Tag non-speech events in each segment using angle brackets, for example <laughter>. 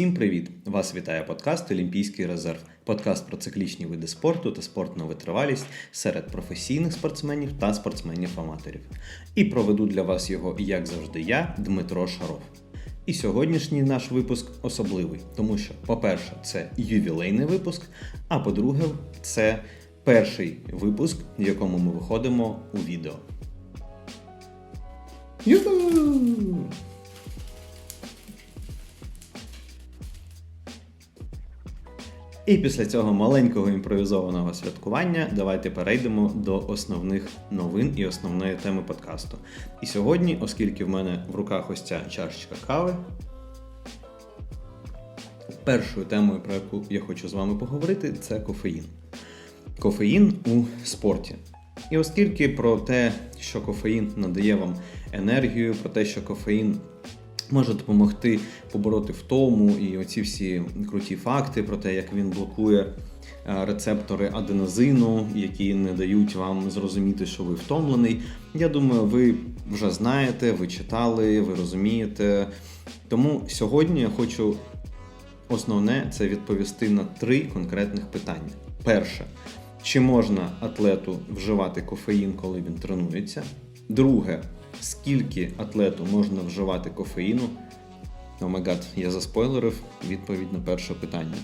Всім привіт! Вас вітає подкаст Олімпійський резерв. Подкаст про циклічні види спорту та спортну витривалість серед професійних спортсменів та спортсменів-аматорів. І проведу для вас його, як завжди, я, Дмитро Шаров. І сьогоднішній наш випуск особливий, тому що, по-перше, це ювілейний випуск, а по-друге, це перший випуск, в якому ми виходимо у відео. Юху! І після цього маленького імпровізованого святкування давайте перейдемо до основних новин і основної теми подкасту. І сьогодні, оскільки в мене в руках ось ця чашечка кави, першою темою, про яку я хочу з вами поговорити, це кофеїн. Кофеїн у спорті. І оскільки про те, що кофеїн надає вам енергію, про те, що кофеїн може допомогти побороти втому і оці всі круті факти про те, як він блокує е, рецептори аденозину, які не дають вам зрозуміти, що ви втомлений. Я думаю, ви вже знаєте, ви читали, ви розумієте. Тому сьогодні я хочу основне це відповісти на три конкретних питання. Перше, чи можна атлету вживати кофеїн, коли він тренується? Друге, скільки атлету можна вживати кофеїну? Омегад, я заспойлерив відповідь на перше питання.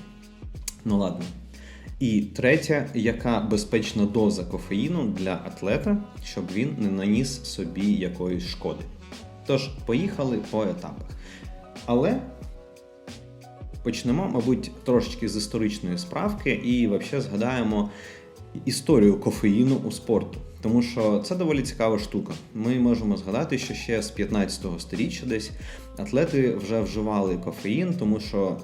Ну ладно. І третє, яка безпечна доза кофеїну для атлета, щоб він не наніс собі якоїсь шкоди. Тож, поїхали по етапах. Але почнемо, мабуть, трошечки з історичної справки і взагалі згадаємо історію кофеїну у спорту. Тому що це доволі цікава штука. Ми можемо згадати, що ще з 15-го сторіччя десь атлети вже вживали кофеїн, тому що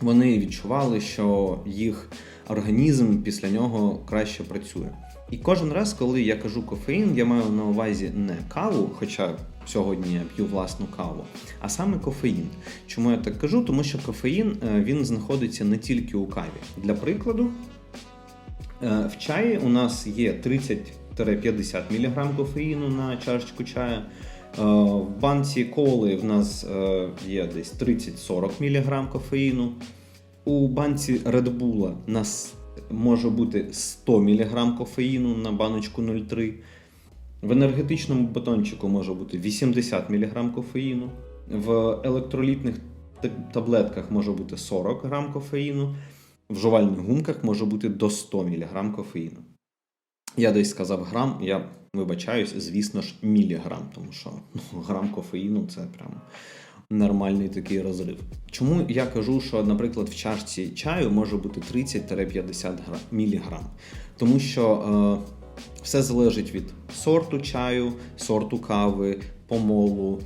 вони відчували, що їх організм після нього краще працює. І кожен раз, коли я кажу кофеїн, я маю на увазі не каву, хоча сьогодні я п'ю власну каву, а саме кофеїн. Чому я так кажу? Тому що кофеїн е, він знаходиться не тільки у каві. Для прикладу, е, в чаї у нас є 30-50 мг кофеїну на чашечку чаю. Е, в банці коли в нас є десь 30-40 мг кофеїну. У банці Red Bull нас може бути 100 мг кофеїну на баночку 0,3. В енергетичному батончику може бути 80 мг кофеїну. В електролітних таблетках може бути 40 г кофеїну. В жувальних гумках може бути до 100 мг кофеїну. Я десь сказав грам, я вибачаюсь, звісно ж, міліграм, тому що ну, грам кофеїну це прямо нормальний такий розрив. Чому я кажу, що, наприклад, в чашці чаю може бути 30-50 мг? Тому що е, все залежить від сорту чаю, сорту кави, помолу.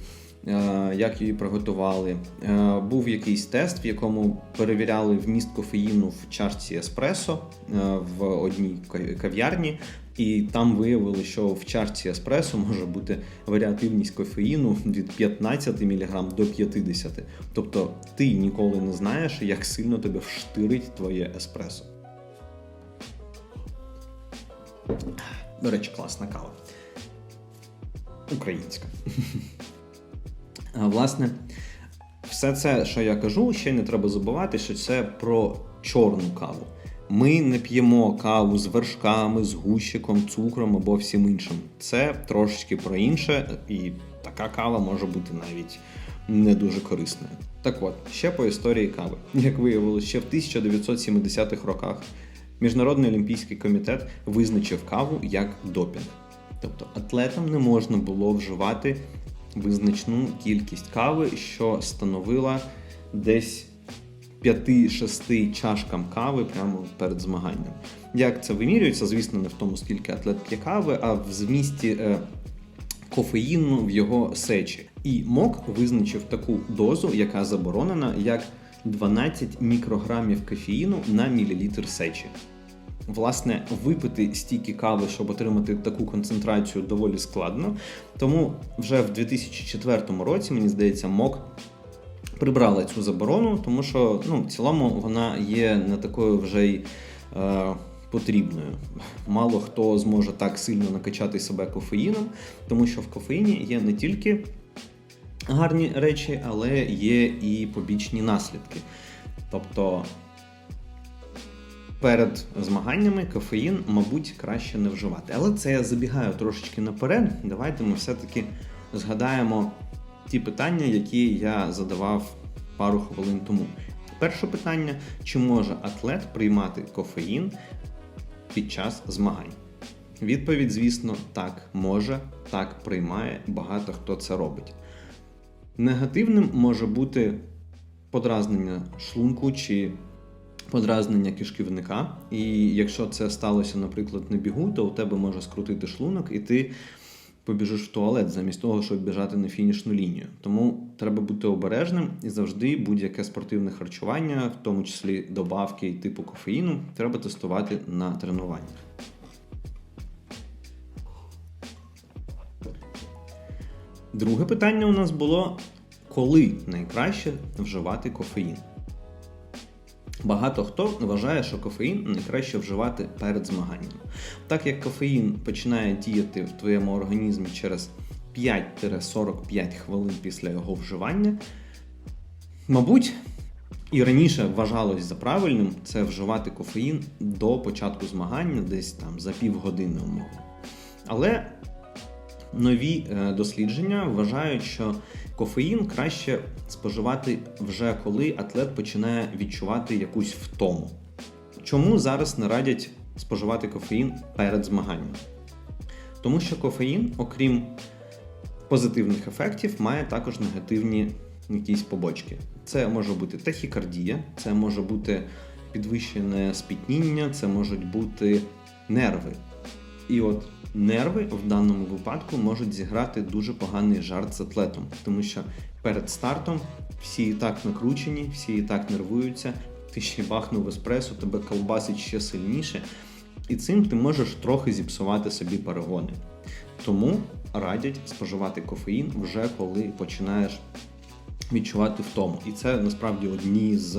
Е, як її приготували. Е, був якийсь тест, в якому перевіряли вміст кофеїну в чашці еспресо е, в одній кав'ярні, і там виявили, що в чашці еспресо може бути варіативність кофеїну від 15 мг до 50 Тобто ти ніколи не знаєш, як сильно тебе вштирить твоє еспресо. До речі, класна кава. Українська. <laughs> Власне, все це, що я кажу, ще не треба забувати, що це про чорну каву. Ми не п'ємо каву з вершками, з гущиком, цукром або всім іншим. Це трошечки про інше, і така кава може бути навіть не дуже корисною. Так от, ще по історії кави. Як виявилося, ще в 1970-х роках Міжнародний олімпійський комітет визначив каву як допінг. Тобто атлетам не можна було вживати визначну кількість кави, що становила десь 5-6 чашкам кави прямо перед змаганням. Як це вимірюється? Звісно, не в тому, скільки атлет п'є кави, а в змісті е, кофеїну в його сечі. І МОК визначив таку дозу, яка заборонена, як 12 мікрограмів кофеїну на мілілітр сечі. Власне, випити стільки кави, щоб отримати таку концентрацію, доволі складно. Тому вже в 2004 році, мені здається, МОК прибрала цю заборону, тому що ну, в цілому вона є не такою вже й е, потрібною. Мало хто зможе так сильно накачати себе кофеїном, тому що в кофеїні є не тільки гарні речі, але є і побічні наслідки. Тобто перед змаганнями кофеїн, мабуть, краще не вживати. Але це я забігаю трошечки наперед. Давайте ми все-таки згадаємо ті питання, які я задавав пару хвилин тому. Перше питання: чи може атлет приймати кофеїн під час змагань? Відповідь, звісно, так може, так приймає, багато хто це робить. Негативним може бути подразнення шлунку чи подразнення кишківника. І якщо це сталося, наприклад, на бігу, то у тебе може скрутити шлунок, і ти побіжиш в туалет замість того, щоб біжати на фінішну лінію. Тому треба бути обережним і завжди будь-яке спортивне харчування, в тому числі добавки типу кофеїну, треба тестувати на тренуваннях. Друге питання у нас було: коли найкраще вживати кофеїн? Багато хто вважає, що кофеїн найкраще вживати перед змаганням. Так як кофеїн починає діяти в твоєму організмі через 5-45 хвилин після його вживання, мабуть, і раніше вважалось за правильним це вживати кофеїн до початку змагання, десь там за півгодини умовно. Але нові е, дослідження вважають, що кофеїн краще споживати вже коли атлет починає відчувати якусь втому. Чому зараз не радять споживати кофеїн перед змаганням? Тому що кофеїн, окрім позитивних ефектів, має також негативні якісь побочки. Це може бути тахікардія, це може бути підвищене спітніння, це можуть бути нерви. І от нерви в даному випадку можуть зіграти дуже поганий жарт з атлетом, тому що перед стартом всі і так накручені, всі і так нервуються, ти ще бахнув еспресо, тебе колбасить ще сильніше, і цим ти можеш трохи зіпсувати собі перегони. Тому радять споживати кофеїн вже коли починаєш відчувати втому. І це насправді одні з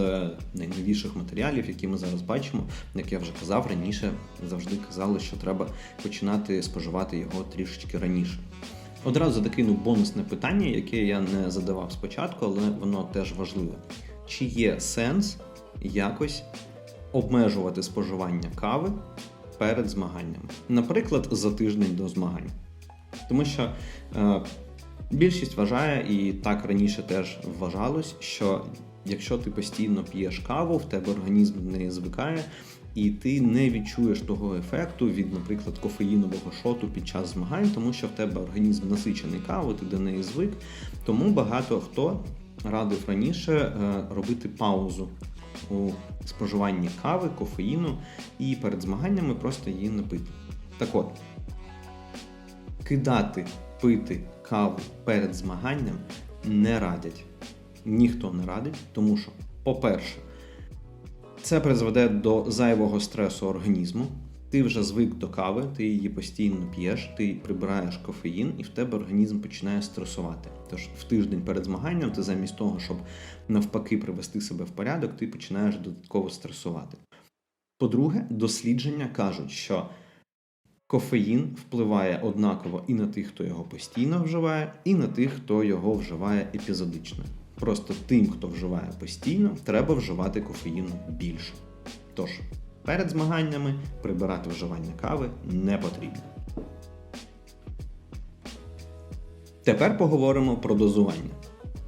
найновіших матеріалів, які ми зараз бачимо. Як я вже казав, раніше завжди казали, що треба починати споживати його трішечки раніше. Одразу докину бонусне питання, яке я не задавав спочатку, але воно теж важливе. Чи є сенс якось обмежувати споживання кави перед змаганнями? Наприклад, за тиждень до змагань. Тому що е, Більшість вважає, і так раніше теж вважалось, що якщо ти постійно п'єш каву, в тебе організм не звикає, і ти не відчуєш того ефекту від, наприклад, кофеїнового шоту під час змагань, тому що в тебе організм насичений кавою, ти до неї звик. Тому багато хто радив раніше е, робити паузу у споживанні кави, кофеїну і перед змаганнями просто її не пити. Так от, кидати пити каву перед змаганням не радять. Ніхто не радить, тому що, по-перше, це призведе до зайвого стресу організму. Ти вже звик до кави, ти її постійно п'єш, ти прибираєш кофеїн, і в тебе організм починає стресувати. Тож в тиждень перед змаганням ти замість того, щоб навпаки привести себе в порядок, ти починаєш додатково стресувати. По-друге, дослідження кажуть, що Кофеїн впливає однаково і на тих, хто його постійно вживає, і на тих, хто його вживає епізодично. Просто тим, хто вживає постійно, треба вживати кофеїну більше. Тож, перед змаганнями прибирати вживання кави не потрібно. Тепер поговоримо про дозування.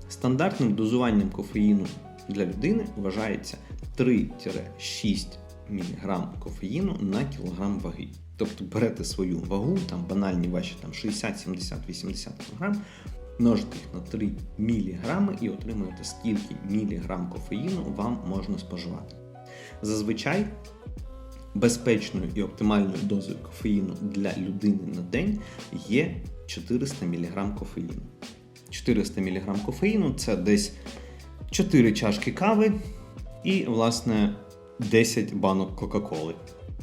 Стандартним дозуванням кофеїну для людини вважається 3-6 мг кофеїну на кілограм ваги. Тобто берете свою вагу, там банальні ваші там 60, 70, 80 кг, множите їх на 3 мг і отримуєте, скільки міліграм кофеїну вам можна споживати. Зазвичай безпечною і оптимальною дозою кофеїну для людини на день є 400 мг кофеїну. 400 мг кофеїну це десь 4 чашки кави і, власне, 10 банок Кока-Коли.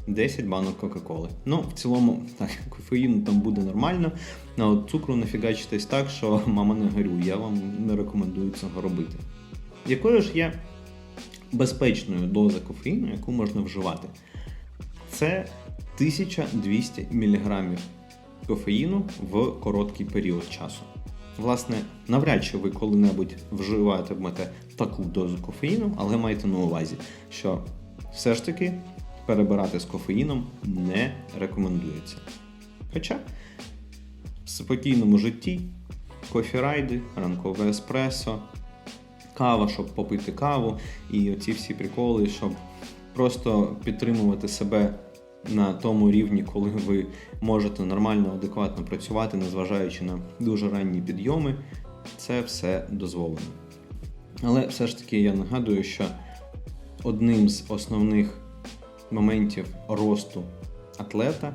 10 банок Кока-Коли. Ну, в цілому, так, <laughs> кофеїну там буде нормально. А от цукру нафігачитесь так, що <laughs> мама не горює, я вам не рекомендую цього робити. Якою ж є безпечною доза кофеїну, яку можна вживати? Це 1200 мг кофеїну в короткий період часу. власне, навряд чи ви коли-небудь вживатимете таку дозу кофеїну, але майте на увазі, що все ж таки перебирати з кофеїном не рекомендується. Хоча в спокійному житті кофірайди, ранкове еспресо, кава, щоб попити каву, і оці всі приколи, щоб просто підтримувати себе на тому рівні, коли ви можете нормально, адекватно працювати, незважаючи на дуже ранні підйоми, це все дозволено. Але все ж таки я нагадую, що одним з основних моментів росту атлета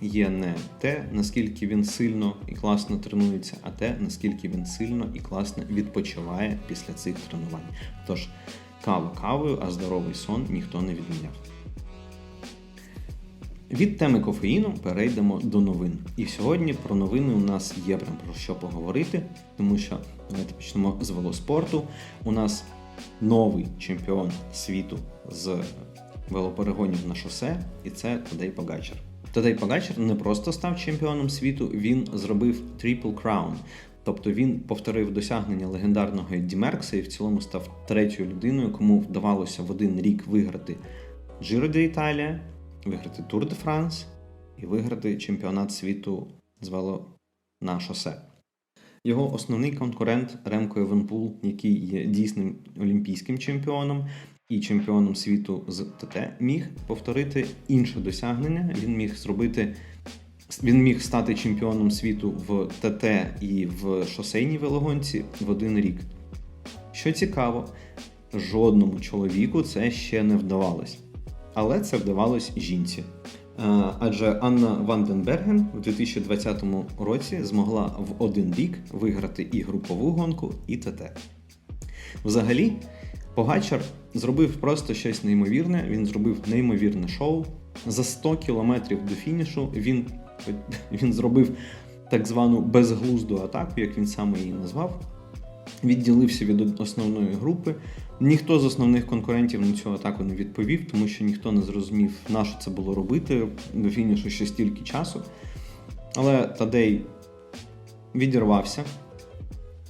є не те, наскільки він сильно і класно тренується, а те, наскільки він сильно і класно відпочиває після цих тренувань. Тож кава кавою, а здоровий сон ніхто не відміняв. Від теми кофеїну перейдемо до новин. І сьогодні про новини у нас є прям про що поговорити, тому що давайте почнемо з велоспорту. У нас новий чемпіон світу з велоперегонів на шосе, і це Тадей Погачар. Тадей Погачар не просто став чемпіоном світу, він зробив Triple Crown. Тобто він повторив досягнення легендарного Едді Меркса і в цілому став третьою людиною, кому вдавалося в один рік виграти Giro d'Italia, виграти Tour de France і виграти чемпіонат світу з вело на шосе. Його основний конкурент Ремко Евенпул, який є дійсним олімпійським чемпіоном і чемпіоном світу з ТТ, міг повторити інше досягнення. Він міг зробити. Він міг стати чемпіоном світу в ТТ і в шосейній велогонці в один рік. Що цікаво, жодному чоловіку це ще не вдавалось. Але це вдавалось жінці. Е, Адже Анна Ванденберген у 2020 році змогла в один рік виграти і групову гонку, і ТТ. Взагалі, Погачар зробив просто щось неймовірне. Він зробив неймовірне шоу. За 100 кілометрів до фінішу він, <laughs> він зробив так звану безглузду атаку, як він саме її назвав. Відділився від основної групи. Ніхто з основних конкурентів на цю атаку не відповів, тому що ніхто не зрозумів, на що це було робити до фінішу ще стільки часу. Але Тадей відірвався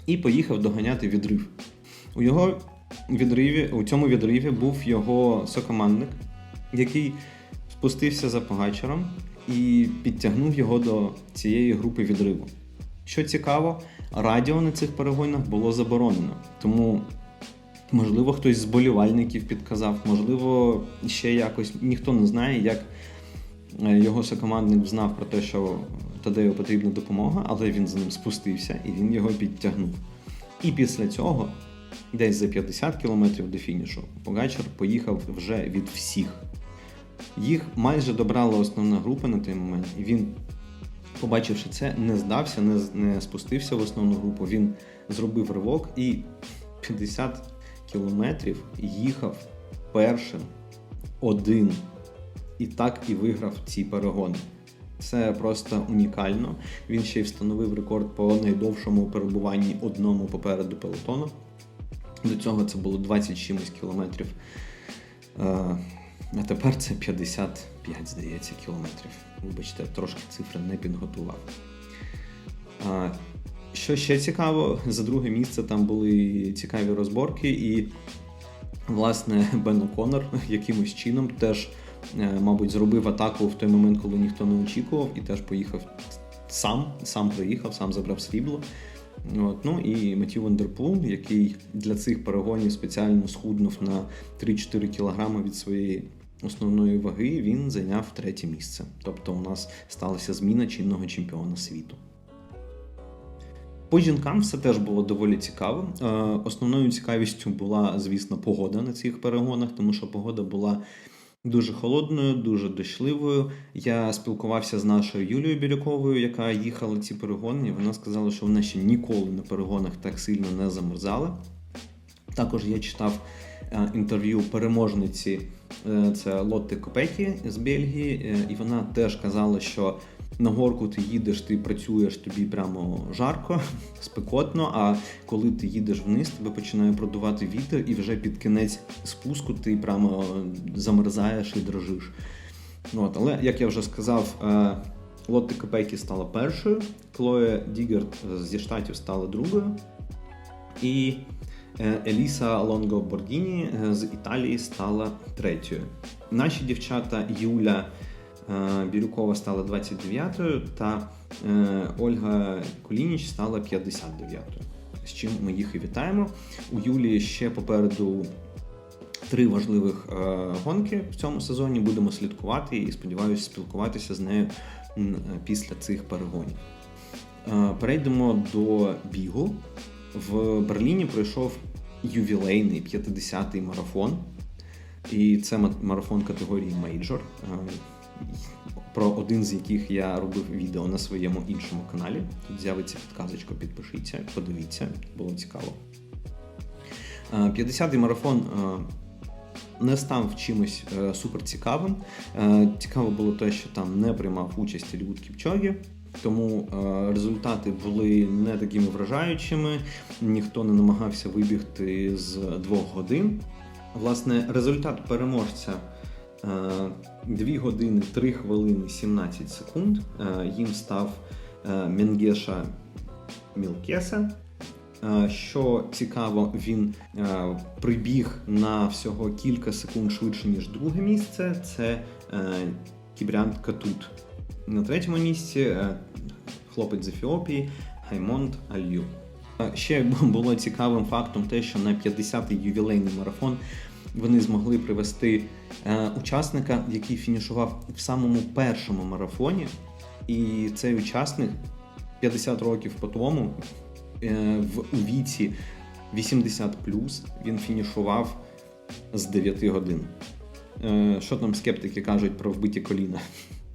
і поїхав доганяти відрив. У його відриві, у цьому відриві був його сокомандник, який спустився за погачером і підтягнув його до цієї групи відриву. Що цікаво, радіо на цих перегонах було заборонено, тому. Можливо, хтось з болівальників підказав, можливо, ще якось ніхто не знає, як е, його сокомандник знав про те, що Тадею потрібна допомога, але він за ним спустився і він його підтягнув. І після цього, десь за 50 кілометрів до фінішу, Погачар поїхав вже від всіх. Їх майже добрала основна група на той момент, і він, побачивши це, не здався, не, не спустився в основну групу. Він зробив ривок і 50 кілометрів їхав першим один. І так і виграв ці перегони. Це просто унікально. Він ще й встановив рекорд по найдовшому перебуванні одному попереду пелотону. До цього це було 20 чимось кілометрів. А тепер це 55, здається, кілометрів. Вибачте, трошки цифри не підготував. Що ще цікаво, за друге місце там були цікаві розборки, і, власне, Бен О'Коннор якимось чином теж, е, мабуть, зробив атаку в той момент, коли ніхто не очікував, і теж поїхав сам, сам приїхав, сам забрав срібло. От, Ну і Матью Вандерпул, який для цих перегонів спеціально схуднув на 3-4 кг від своєї основної ваги, він зайняв третє місце. Тобто у нас сталася зміна чинного чемпіона світу. По жінкам все теж було доволі цікаво. Е, основною цікавістю була, звісно, погода на цих перегонах, тому що погода була дуже холодною, дуже дощливою. Я спілкувався з нашою Юлією Бірюковою, яка їхала ці перегони. Вона сказала, що вона ще ніколи на перегонах так сильно не замерзала. Також я читав е, інтерв'ю переможниці е, це Лотти Копекі з Бельгії, і вона теж казала, що на горку ти їдеш, ти працюєш, тобі прямо жарко, <laughs> спекотно. А коли ти їдеш вниз, тебе починає продувати вітер, і вже під кінець спуску ти прямо замерзаєш і дрожиш. От, Але, як я вже сказав, е, Лотте Копейкі стала першою, Клоє Дігерт зі штатів стала другою. І е, Еліса Лонго Бордіні е, з Італії стала третьою. Наші дівчата Юля е, Бірюкова стала 29-ю, та е, Ольга Кулініч стала 59-ю. З чим ми їх і вітаємо. У Юлії ще попереду три важливих е, гонки в цьому сезоні. Будемо слідкувати і сподіваюся спілкуватися з нею після цих перегонів. Е, Перейдемо до бігу. В Берліні пройшов ювілейний 50-й марафон, і це ма- марафон категорії мейджор, е, про один з яких я робив відео на своєму іншому каналі. Тут з'явиться підказочка, підпишіться, подивіться, було цікаво. Е, 50-й марафон е, не став чимось е, суперцікавим. Е, Цікаво було те, що там не приймав участь Еліут Кіпчогі, тому е, результати були не такими вражаючими. Ніхто не намагався вибігти з двох годин. Власне, результат переможця е, 2 години 3 хвилини 17 секунд. Е, Їм став е, Менгеша Мілкеса. Е, Що цікаво, він е, прибіг на всього кілька секунд швидше, ніж друге місце. Це е, Кібрян Катут. На третьому місці е, хлопець з Ефіопії Гаймонд Алью. Е, Ще <laughs> було цікавим фактом те, що на 50-й ювілейний марафон вони змогли привести е, учасника, який фінішував в самому першому марафоні. І цей учасник 50 років по тому е, в віці 80 він фінішував з 9 годин. Е, Що там скептики кажуть про вбиті коліна?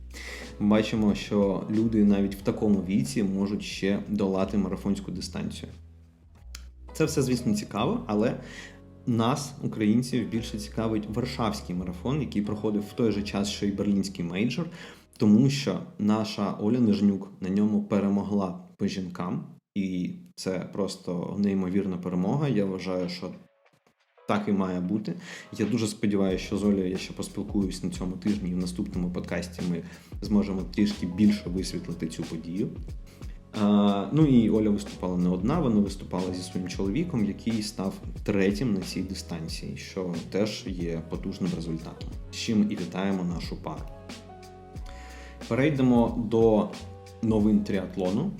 <laughs> Бачимо, що люди навіть в такому віці можуть ще долати марафонську дистанцію. Це все, звісно, цікаво, але нас, українців, більше цікавить Варшавський марафон, який проходив в той же час, що й Берлінський мейджор, тому що наша Оля Нижнюк на ньому перемогла по жінкам, і це просто неймовірна перемога. Я вважаю, що так і має бути. Я дуже сподіваюся, що з Олею я ще поспілкуюсь на цьому тижні і в наступному подкасті ми зможемо трішки більше висвітлити цю подію. Ну і Оля виступала не одна, вона виступала зі своїм чоловіком, який став третім на цій дистанції, що теж є потужним результатом. З чим і вітаємо нашу пару. Перейдемо до новин тріатлону.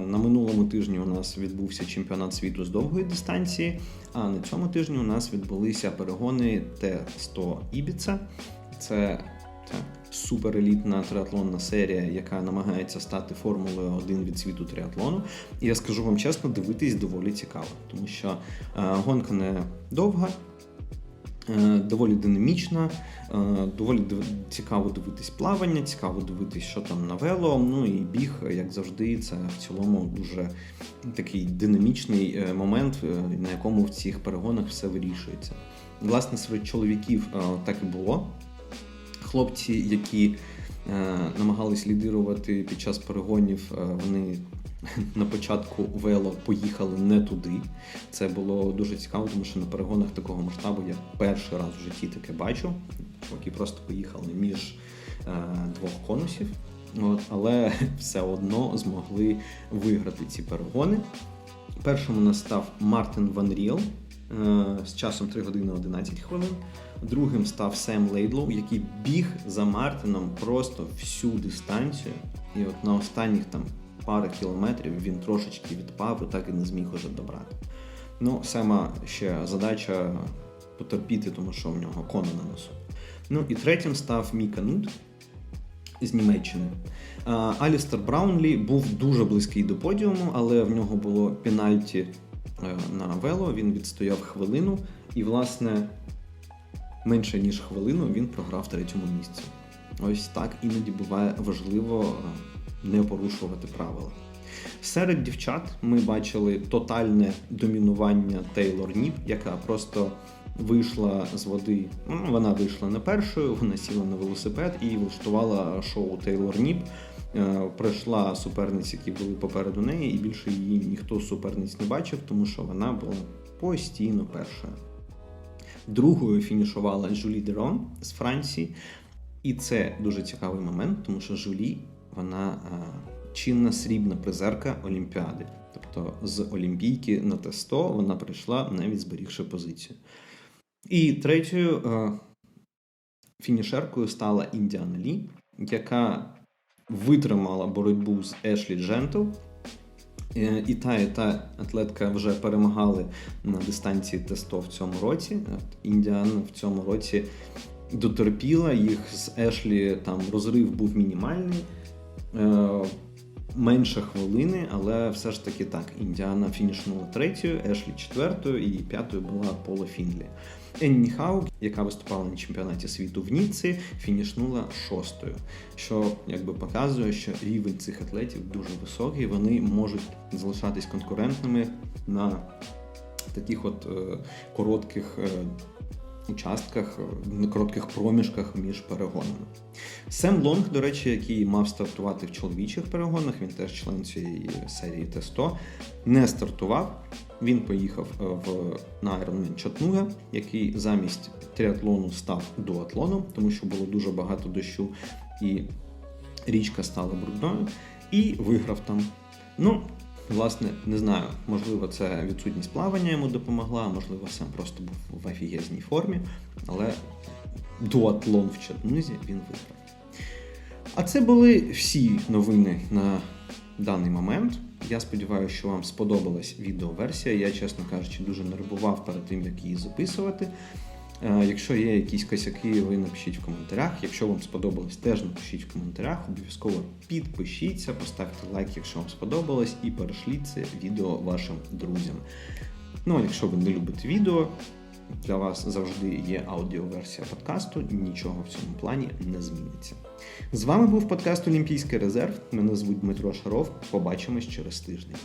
На минулому тижні у нас відбувся чемпіонат світу з довгої дистанції, а на цьому тижні у нас відбулися перегони Т100 Ібіца. Це суперелітна триатлонна серія, яка намагається стати формулою 1 від світу триатлону. І я скажу вам чесно, дивитись доволі цікаво, тому що е, гонка не довга. е, Доволі динамічна, е, доволі цікаво дивитись плавання, цікаво дивитись, що там на вело. Ну і біг, як завжди, це в цілому дуже такий динамічний момент, на якому в цих перегонах все вирішується. Власне, серед чоловіків так і було хлопці, які е, намагались лідирувати під час перегонів, е, вони <laughs> на початку вело поїхали не туди. Це було дуже цікаво, тому що на перегонах такого масштабу я перший раз в житті таке бачу. Чуваки просто поїхали між е, двох конусів. От, але <laughs> все одно змогли виграти ці перегони. Першим у нас став Мартин Ван Ріел е, з часом 3 години 11 хвилин. Другим став Сем Лейдлоу, який біг за Мартином просто всю дистанцію. І от на останніх там пари кілометрів він трошечки відпав і так і не зміг уже добрати. Ну, Сема ще задача потерпіти, тому що в нього кони на носу. Ну і третім став Міка Нут з Німеччини. Алістер Браунлі був дуже близький до подіуму, але в нього було пенальті е, на вело. Він відстояв хвилину, і, власне, менше ніж хвилину він програв третьому місці. Ось так іноді буває важливо е, не порушувати правила. Серед дівчат ми бачили тотальне домінування Тейлор Ніп, яка просто вийшла з води. Ну, вона вийшла не першою, вона сіла на велосипед і влаштувала шоу Тейлор Ніп. Е, Пройшла суперниць, які були попереду неї, і більше її ніхто суперниць не бачив, тому що вона була постійно першою. Другою фінішувала Жулі Дерон з Франції. І це дуже цікавий момент, тому що Жулі вона е, чинна срібна призерка Олімпіади. Тобто з Олімпійки на Т100 вона прийшла навіть зберігши позицію. І третьою е, фінішеркою стала Індіана Лі, яка витримала боротьбу з Ешлі Джентл. Е, І та, і та атлетка вже перемагали на дистанції Т100 в цьому році. Індіан Індіана в цьому році дотерпіла їх з Ешлі. Там розрив був мінімальний. Менше хвилини, але все ж таки так. Індіана фінішнула третьою, Ешлі четвертою і п'ятою була Поло Фінлі. Енні Хаук, яка виступала на чемпіонаті світу в Ніцці, фінішнула шостою, що якби показує, що рівень цих атлетів дуже високий. Вони можуть залишатись конкурентними на таких от е, коротких е, участках, е, на коротких проміжках між перегонами. Сем Лонг, до речі, який мав стартувати в чоловічих перегонах, він теж член цієї серії Т100, не стартував. Він поїхав е, в на Ironman Чатнуга, який замість тріатлону став дуатлоном, тому що було дуже багато дощу, і річка стала брудною, і виграв там. Ну, власне, не знаю, можливо, це відсутність плавання йому допомогла, можливо, сам просто був в офігезній формі, але дуатлон в Чатнузі він виграв. А це були всі новини на даний момент. Я сподіваюся, що вам сподобалась відеоверсія. Я, чесно кажучи, дуже нервував перед тим, як її записувати. Е, Якщо є якісь косяки, ви напишіть в коментарях. Якщо вам сподобалось, теж напишіть в коментарях. Обов'язково підпишіться, поставте лайк, якщо вам сподобалось, і перешліть це відео вашим друзям. Ну а якщо ви не любите відео, для вас завжди є аудіоверсія подкасту, нічого в цьому плані не зміниться. З вами був подкаст Олімпійський резерв. Мене звуть Дмитро Шаров. Побачимось через тиждень.